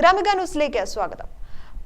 ഗ്രാമിക ന്യൂസിലേക്ക് സ്വാഗതം.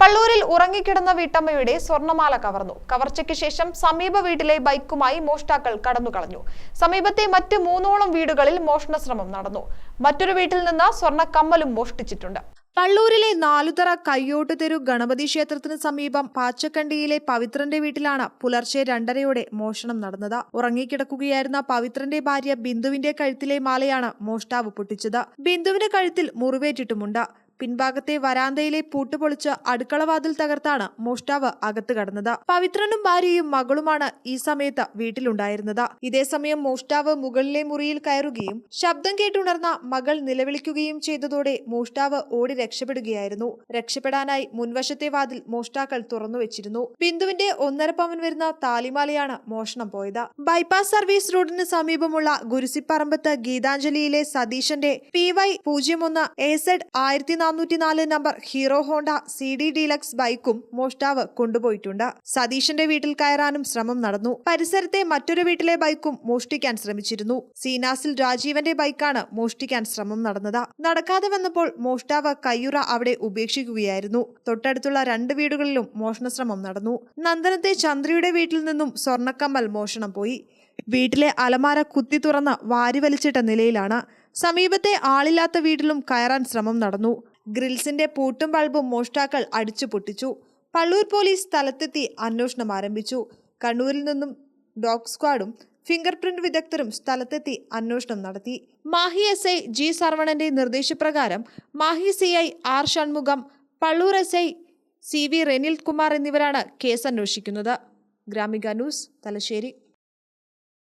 പള്ളൂരിൽ ഉറങ്ങിക്കിടന്ന വീട്ടമ്മയുടെ സ്വർണമാല കവർന്നു. കവർച്ചയ്ക്ക് ശേഷം സമീപ വീട്ടിലെ ബൈക്കുമായി മോഷ്ടാക്കൾ കടന്നുകളഞ്ഞു. സമീപത്തെ മറ്റ് മൂന്നോളം വീടുകളിൽ മോഷണ ശ്രമം നടന്നു. മറ്റൊരു വീട്ടിൽ നിന്ന് സ്വർണ കമ്മലും മോഷ്ടിച്ചിട്ടുണ്ട്. പള്ളൂരിലെ നാലുതറ കയ്യോട്ടുതെരു ഗണപതി ക്ഷേത്രത്തിന് സമീപം പാച്ചക്കണ്ടിയിലെ പവിത്രന്റെ വീട്ടിലാണ് പുലർച്ചെ രണ്ടരയോടെ മോഷണം നടന്നത്. ഉറങ്ങിക്കിടക്കുകയായിരുന്ന പവിത്രന്റെ ഭാര്യ ബിന്ദുവിന്റെ കഴുത്തിലെ മാലയാണ് മോഷ്ടാവ് പൊട്ടിച്ചത്. ബിന്ദുവിന്റെ കഴുത്തിൽ മുറിവേറ്റിട്ടുമുണ്ട്. പിൻഭാഗത്തെ വരാന്തയിലെ പൂട്ടുപൊളിച്ച് അടുക്കളവാതിൽ തകർത്താണ് മോഷ്ടാവ് അകത്ത് കടന്നത്. പവിത്രനും ഭാര്യയും മകളുമാണ് ഈ സമയത്ത് വീട്ടിലുണ്ടായിരുന്നത്. ഇതേസമയം മോഷ്ടാവ് മുകളിലെ മുറിയിൽ കയറുകയും ശബ്ദം കേട്ടുണർന്ന മകൾ നിലവിളിക്കുകയും ചെയ്തതോടെ മോഷ്ടാവ് ഓടി രക്ഷപ്പെടുകയായിരുന്നു. രക്ഷപ്പെടാനായി മുൻവശത്തെ വാതിൽ മോഷ്ടാക്കൾ തുറന്നു വെച്ചിരുന്നു. ബിന്ദുവിന്റെ ഒന്നര പവൻ വരുന്ന താലിമാലയാണ് മോഷണം പോയത്. ബൈപ്പാസ് സർവീസ് റോഡിന് സമീപമുള്ള ഗുരുസിപ്പറമ്പത്ത് ഗീതാഞ്ജലിയിലെ സതീശന്റെ പി വൈ പൂജ്യം ഒന്ന് എ സെഡ് ആയിരത്തി നാനൂറ്റി നാല് number Hero Honda C D deluxe ബൈക്കും മോഷ്ടാവ് കൊണ്ടുപോയിട്ടുണ്ട്. സതീഷിന്റെ വീട്ടിൽ കയറാനും ശ്രമം നടന്നു. പരിസരത്തെ മറ്റൊരു വീട്ടിലെ ബൈക്കും മോഷ്ടിക്കാൻ ശ്രമിച്ചിരുന്നു. സീനാസിൽ രാജീവന്റെ ബൈക്കാണ് മോഷ്ടിക്കാൻ ശ്രമം നടന്നത്. നടക്കാതെ വന്നപ്പോൾ മോഷ്ടാവ് കയ്യുറ അവിടെ ഉപേക്ഷിക്കുകയായിരുന്നു. തൊട്ടടുത്തുള്ള രണ്ട് വീടുകളിലും മോഷണശ്രമം നടന്നു. നന്ദനത്തെ ചന്ദ്രയുടെ വീട്ടിൽ നിന്നും സ്വർണക്കമ്മൽ മോഷണം പോയി. വീട്ടിലെ അലമാര കുത്തി തുറന്ന് വാരി വലിച്ചിട്ട നിലയിലാണ്. സമീപത്തെ ആളില്ലാത്ത വീട്ടിലും കയറാൻ ശ്രമം നടന്നു. ഗ്രിൽസിന്റെ പൂട്ടും ബൾബും മോഷ്ടാക്കൾ അടിച്ചു പൊട്ടിച്ചു. പള്ളൂർ പോലീസ് സ്ഥലത്തെത്തി അന്വേഷണം ആരംഭിച്ചു. കണ്ണൂരിൽ നിന്നും ഡോഗ് സ്ക്വാഡും ഫിംഗർ പ്രിന്റ് വിദഗ്ധരും സ്ഥലത്തെത്തി അന്വേഷണം നടത്തി. മാഹി എസ് ഐ ജി സർവണന്റെ നിർദ്ദേശപ്രകാരം Mahe C I R Shanmugam Pallur S I C V Renil Kumar എന്നിവരാണ് കേസ് അന്വേഷിക്കുന്നത്. ഗ്രാമിക ന്യൂസ് തലശ്ശേരി.